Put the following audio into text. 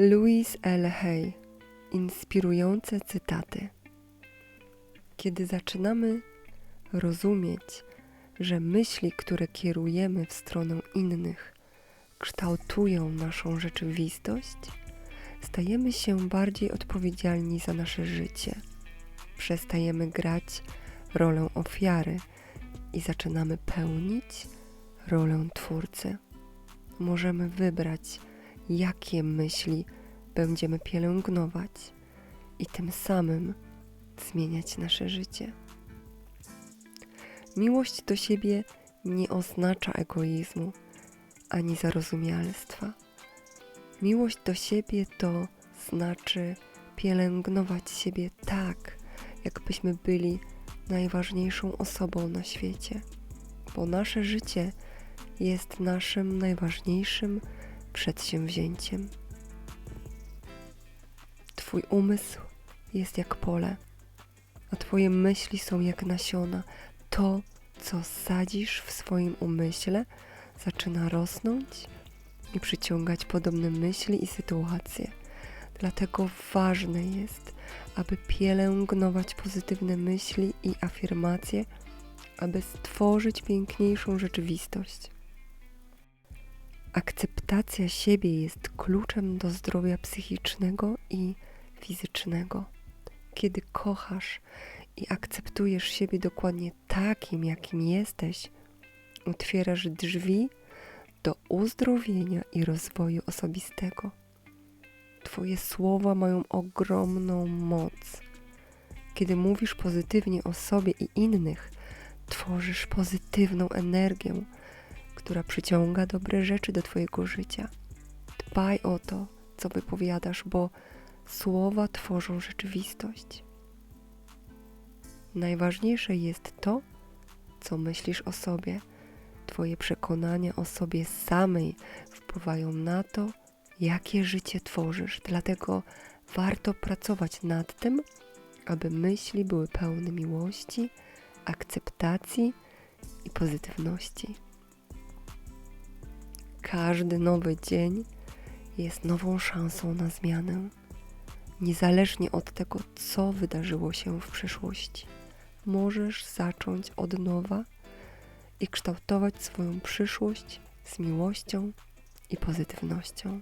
Louis L. Hay Inspirujące cytaty. Kiedy zaczynamy rozumieć, że myśli, które kierujemy w stronę innych, kształtują naszą rzeczywistość, stajemy się bardziej odpowiedzialni za nasze życie. Przestajemy grać rolę ofiary i zaczynamy pełnić rolę twórcy. Możemy wybrać, jakie myśli będziemy pielęgnować i tym samym zmieniać nasze życie. Miłość do siebie nie oznacza egoizmu ani zarozumialstwa. Miłość do siebie to znaczy pielęgnować siebie tak, jakbyśmy byli najważniejszą osobą na świecie, bo nasze życie jest naszym najważniejszym przedsięwzięciem. Twój umysł jest jak pole, a Twoje myśli są jak nasiona. To, co sadzisz w swoim umyśle, zaczyna rosnąć i przyciągać podobne myśli i sytuacje. Dlatego ważne jest, aby pielęgnować pozytywne myśli i afirmacje, aby stworzyć piękniejszą rzeczywistość. Akceptacja siebie jest kluczem do zdrowia psychicznego i fizycznego. Kiedy kochasz i akceptujesz siebie dokładnie takim, jakim jesteś, otwierasz drzwi do uzdrowienia i rozwoju osobistego. Twoje słowa mają ogromną moc. Kiedy mówisz pozytywnie o sobie i innych, tworzysz pozytywną energię, która przyciąga dobre rzeczy do Twojego życia. Dbaj o to, co wypowiadasz, bo słowa tworzą rzeczywistość. Najważniejsze jest to, co myślisz o sobie. Twoje przekonania o sobie samej wpływają na to, jakie życie tworzysz. Dlatego warto pracować nad tym, aby myśli były pełne miłości, akceptacji i pozytywności. Każdy nowy dzień jest nową szansą na zmianę, niezależnie od tego, co wydarzyło się w przeszłości. Możesz zacząć od nowa i kształtować swoją przyszłość z miłością i pozytywnością.